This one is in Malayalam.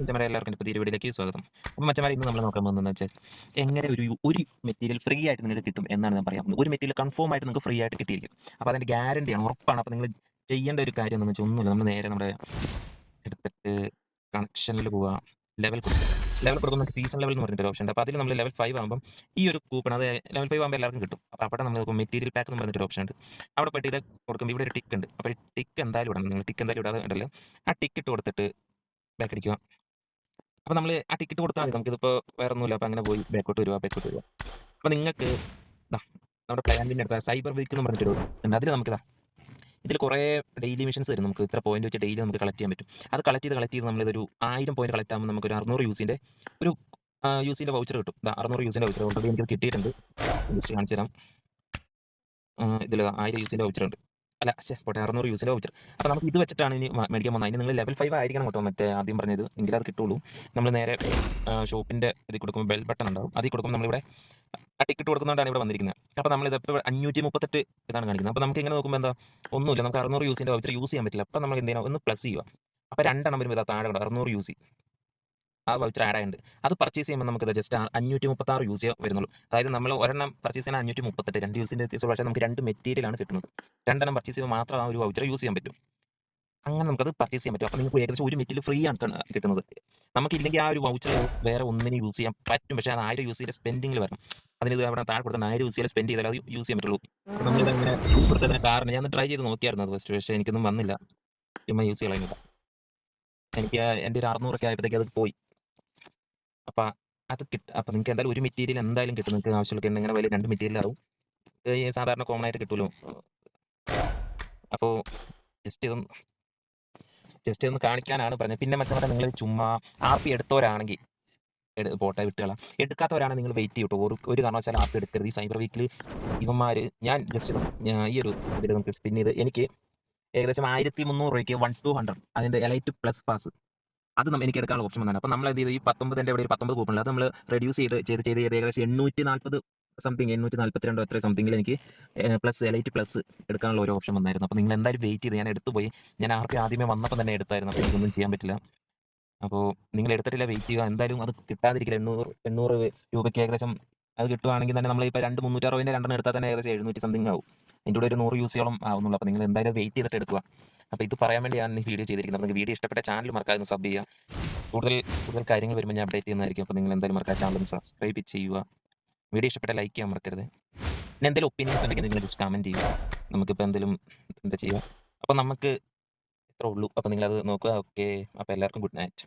അപ്പോൾ മച്ചന്മാരെ എല്ലാവർക്കും പുതിയ വീഡിയോയിലേക്ക് സ്വാഗതം. അപ്പോൾ മച്ചമാരെ ഇന്ന് നമ്മൾ നോക്കാൻ പോകുന്നത് വെച്ചാൽ എങ്ങനെ ഒരു ഒരു മെറ്റീരിയൽ ഫ്രീ ആയിട്ട് നിങ്ങൾക്ക് കിട്ടും എന്നാണ് ഞാൻ പറയാം ഒരു മെറ്റീരിയൽ കൺഫേം ആയിട്ട് നിങ്ങൾക്ക് ഫ്രീ ആയിട്ട് കിട്ടിയിരിക്കും. അപ്പോൾ അതിന്റെ ഗ്യാരണ്ടിയാണ് ഉറപ്പാണ്. അപ്പോൾ നിങ്ങൾ ചെയ്യേണ്ട ഒരു കാര്യം എന്ന് വെച്ചാൽ ഒന്നുമില്ല. നമ്മൾ നേരെ നമ്മുടെ എടുത്തിട്ട് കണക്ഷനിൽ പോവുക. ലെവൽ ലെവൽ കൊടുക്കുമ്പോൾ നമുക്ക് സീസൺ ലെവൽ എന്ന് പറഞ്ഞിട്ട് ഒരു ഓപ്ഷൻ ഉണ്ട്. അപ്പോൾ അതിൽ നമ്മൾ ലെവൽ ഫൈവ് ആകുമ്പോൾ ഈ ഒരു കൂപ്പൺ അത് ലെവൽ ഫൈവ് ആകുമ്പോൾ എല്ലാവർക്കും കിട്ടും. അപ്പോൾ അവിടെ നമ്മൾ മെറ്റീരിയൽ പാക്ക് എന്ന് പറഞ്ഞിട്ട് ഒരു ഓപ്ഷൻ ഉണ്ട്. അവിടെ പോയിട്ട് ഇത് കൊടുക്കുമ്പോൾ ഇവിടെ ഒരു ടിക്ക് ഉണ്ട്. അപ്പോൾ ടിക്ക് എന്തായാലും ഇടണം. നിങ്ങൾ ടിക്ക് എന്തായാലും ഇടാതെ ഉണ്ടല്ലോ ആ ടിക്ക് ഇട്ട് കൊടുത്തിട്ട് ബാക്ക് അടിക്കുക. അപ്പോൾ നമ്മൾ ആ ടിക്കറ്റ് കൊടുത്താൽ മതി. നമുക്കിതിപ്പോ വേറെ ഒന്നുമില്ല അപ്പൊ അങ്ങനെ പോയി. ബാക്കോട്ട് വരുവാ ബാക്കോട്ട് വരുവാ അപ്പൊ നിങ്ങൾക്ക് നമ്മുടെ പ്ലാനിന്റെ അടുത്ത സൈബർ വീക്ക് എന്ന് പറഞ്ഞിട്ടൊരു അതിൽ നമുക്കിതാ ഇതിൽ കുറേ ഡെയിലി മിഷൻസ് വരും. നമുക്ക് ഇത്ര പോയിന്റ് വെച്ച് ഡെയിലി നമുക്ക് കളക്ട് ചെയ്യാൻ പറ്റും. അത് കളക്ട് ചെയ്ത് കളക്ട് ചെയ്ത് നമ്മളിതൊരു ആയിരം പോയിന്റ് കളക്ട് ആകുമ്പോൾ നമുക്ക് ഒരു അറുന്നൂറ് യൂസിന്റെ ഒരു യൂസിന്റെ വൗച്ചർ കിട്ടും. അറുന്നൂറ് യൂസിന്റെ വൗച്ചർ ഓൾറെഡി എനിക്ക് കിട്ടിയിട്ടുണ്ട്. ജസ്റ്റ് കാണിച്ചു തരാം ഇതിൽ ആയിരം യൂസിന്റെ വൗച്ചർ ഉണ്ട്. അല്ല പോട്ടെ അറുന്നൂറ് യൂസിന്റെ വൗച്ചർ അപ്പോൾ നമുക്ക് ഇത് വെച്ചിട്ടാണ് ഇനി മേടിക്കാൻ പോകുന്നത്. അതിന് നിങ്ങൾ ലെവൽ ഫൈവ് ആയിരിക്കണം കേട്ടോ മറ്റേ ആദ്യം പറഞ്ഞത്. എങ്കിൽ അത് കിട്ടുള്ളൂ. നമ്മൾ നേരെ ഷോപ്പിന്റെ ഇതിൽ കൊടുക്കുമ്പോൾ ബെൽ ബട്ടൺ ഉണ്ടാവും. അതിൽ കൊടുക്കുമ്പോൾ നമ്മളിവിടെ ആ ടിക്കറ്റ് കൊടുക്കുന്നതുകൊണ്ടാണ് ഇവിടെ വന്നിരിക്കുന്നത്. അപ്പോൾ നമ്മൾ ഇതിപ്പോൾ അഞ്ഞൂറ്റി മുപ്പത്തെട്ട് ഇതാണ് കാണിക്കുന്നത്. അപ്പോൾ നമുക്ക് ഇങ്ങനെ നോക്കുമ്പോൾ എന്താ? ഒന്നുമില്ല. നമുക്ക് അറുന്നൂറ് യൂസിന്റെ വൗച്ചർ യൂസ് ചെയ്യാൻ പറ്റില്ല. അപ്പോൾ നമ്മൾ എന്ത് ചെയ്യണം? ഒന്ന് പ്ലസ് ചെയ്യുക. അപ്പോൾ രണ്ടെണ്ണം വരുമ്പോൾ ഇതാ താഴെ അറുന്നൂറ് യൂസ് ആ വൗച്ചർ ആഡ് ആയിട്ടുണ്ട്. അത് പർച്ചേസ് ചെയ്യുമ്പോൾ നമുക്ക് ജസ്റ്റ് അഞ്ഞൂറ്റി മുപ്പത്താറ് യൂസ് ചെയ്യാൻ വരുന്നുള്ളൂ. അതായത് നമ്മൾ ഒരെണ്ണം പർച്ചേസ് ചെയ്യാൻ അഞ്ഞൂറ്റി മുപ്പത്തെട്ട് രണ്ട് യൂസിന്റെ വ്യത്യാസം പക്ഷേ നമുക്ക് രണ്ട് മെറ്റീരിയലാണ് കിട്ടുന്നത്. രണ്ടെണ്ണം പർച്ചേസ് ചെയ്യുമ്പോൾ മാത്രം ആ ഒരു വൗച്ചർ യൂസ് ചെയ്യാൻ പറ്റും. അങ്ങനെ നമുക്കത് പർച്ചേസ് ചെയ്യാൻ പറ്റും. അപ്പോൾ നിങ്ങൾക്ക് ഏകദേശം ഒരു മെറ്റീരിയൽ ഫ്രീ ആണ് കിട്ടുന്ന- കിട്ടുന്നത്. നമുക്കില്ലെങ്കിൽ ആ ഒരു വൗച്ചർ വേറെ ഒന്നിനും യൂസ് ചെയ്യാൻ പറ്റും. പക്ഷേ അത് ആയിരം യൂസ് ചെയ്ത സ്പെൻഡിങ്ങിൽ വരണം. അതിന് ഇത് അവിടെ താഴെ കൊടുത്ത ആയിരം യൂസ് ചെയ്താൽ സ്പെൻഡ് ചെയ്താൽ അത് യൂസ് ചെയ്യാൻ പറ്റുള്ളൂ. നമ്മളിത് അങ്ങനെ കൊടുത്തതിന് കാരണം. ഞാൻ ട്രൈ ചെയ്ത് നോക്കിയായിരുന്നു അത് ഫസ്റ്റ് പക്ഷേ എനിക്കൊന്നും വന്നില്ല. ചുമ്മാ യൂസ് ചെയ്യാൻ എനിക്ക് എന്റെ ഒരു അറുന്നൂറൊക്കെ ആയപ്പോഴത്തേക്ക് അത് പോയി. അപ്പം അത് കിട്ടും അപ്പം നിങ്ങൾക്ക് എന്തായാലും ഒരു മെറ്റീരിയൽ എന്തായാലും കിട്ടും. നിങ്ങൾക്ക് ആവശ്യമുള്ള ഇങ്ങനെ വലിയ രണ്ട് മെറ്റീരിയൽ ആവും സാധാരണ കോമൺ ആയിട്ട് കിട്ടുമല്ലോ അപ്പോൾ ജസ്റ്റ് ഇതൊന്ന് ജസ്റ്റ് ഇതൊന്ന് കാണിക്കാനാണ് പറഞ്ഞത്. പിന്നെ മറ്റേ നിങ്ങൾ ചുമ്മാ ആർ പി എടുത്തവരാണെങ്കിൽ എടു പോട്ടെ വിട്ടുകള. എടുക്കാത്തവരാണ് നിങ്ങൾ വെയിറ്റ് ചെയ്യട്ടോ. ഒരു ഒരു കാരണവശാലും ആപ്പ് എടുക്കരുത്. ഈ സൈബർ വീക്കിൽ ഇവന്മാർ ഞാൻ ജസ്റ്റ് ഈ ഒരു ഇതിൽ നമുക്ക് സ്പിൻ ചെയ്ത് എനിക്ക് ഏകദേശം ആയിരത്തി മുന്നൂറ് രൂപയ്ക്ക് വൺ ടു ഹൺഡ്രഡ് അതിന്റെ എലൈറ്റ് പ്ലസ് പാസ് അത് നമ്മൾ എനിക്ക് എടുക്കാനുള്ള ഓപ്ഷൻ വന്നാണ് അപ്പോൾ നമ്മൾ എന്ത് ചെയ്തു? ഈ പത്തൊമ്പതിന്റെ ഇവിടെ ഒരു പത്തൊമ്പത് കൂപ്പണില്ല അത് നമ്മൾ റെഡ്യൂസ് ചെയ്ത് ചെയ്ത് ചെയ്ത് ചെയ്ത് ഏകദേശം എണ്ണൂറ്റി നാൽപ്പത് സംതിങ് എണ്ണൂറ്റി നാൽപ്പത്തി രണ്ടോ എത്ര സംതിങ്ങിൽ എനിക്ക് പ്ലസ് എലൈറ്റ് പ്ലസ് എടുക്കാനുള്ള ഒരു ഓപ്ഷൻ വന്നായിരുന്നു. അപ്പോൾ നിങ്ങൾ എന്തായാലും വെയിറ്റ് ചെയ്ത്. ഞാൻ എടുത്തു പോയി. ഞാൻ ആർക്ക് ആദ്യമേ വന്നപ്പോൾ തന്നെ എടുത്തായിരുന്നു. അപ്പോൾ എനിക്കൊന്നും ചെയ്യാൻ പറ്റില്ല. അപ്പോൾ നിങ്ങൾ എടുത്തിട്ടില്ല വെയിറ്റ് ചെയ്യുക. എന്തായാലും അത് കിട്ടാതിരിക്കില്ല. എണ്ണൂറ് എണ്ണൂറ് രൂപയ്ക്ക് ഏകദേശം അത് കിട്ടുവാണെങ്കിൽ തന്നെ നമ്മൾ ഇപ്പോൾ രണ്ട് മുന്നൂറ്ററുപതിന്റെ രണ്ടെണ്ണം എടുത്താൽ തന്നെ ഏകദേശം എഴുന്നൂറ്റി സംതിങ് ആവും. എന്റെ കൂടെ ഒരു നൂറ് യൂസിയോളം ആവുന്നുള്ളൂ. അപ്പോൾ നിങ്ങൾ എന്തായാലും വെയിറ്റ് ചെയ്തിട്ട് എടുക്കുക. അപ്പോൾ ഇത് പറയാൻ വേണ്ടി ഞാൻ ഈ വീഡിയോ ചെയ്തിരിക്കുന്നത്. നിങ്ങൾക്ക് വീഡിയോ ഇഷ്ടപ്പെട്ട ചാനൽ മറക്കാതെ സബ് ചെയ്യുക. കൂടുതൽ കൂടുതൽ കാര്യങ്ങൾ വരുമ്പോൾ ഞാൻ അപ്ഡേറ്റ് ചെയ്യുന്നതായിരിക്കും. അപ്പോൾ നിങ്ങൾ എന്തായാലും മറക്കാതെ ചാനൽ സബ്സ്ക്രൈബ് ചെയ്യുക. വീഡിയോ ഇഷ്ടപ്പെട്ട ലൈക്ക് ചെയ്യാൻ മറക്കരുത്. പിന്നെ എന്തെങ്കിലും ഒപ്പീനിയൻസ് ഉണ്ടെങ്കിൽ നിങ്ങൾ ജസ്റ്റ് കമന്റ് ചെയ്യുക. നമുക്കിപ്പോൾ എന്തെങ്കിലും എന്താ ചെയ്യുക? അപ്പോൾ നമുക്ക് ഇത്രേ ഉള്ളൂ. അപ്പോൾ നിങ്ങളത് നോക്കുക. ഓക്കെ അപ്പോൾ എല്ലാവർക്കും ഗുഡ് നൈറ്റ്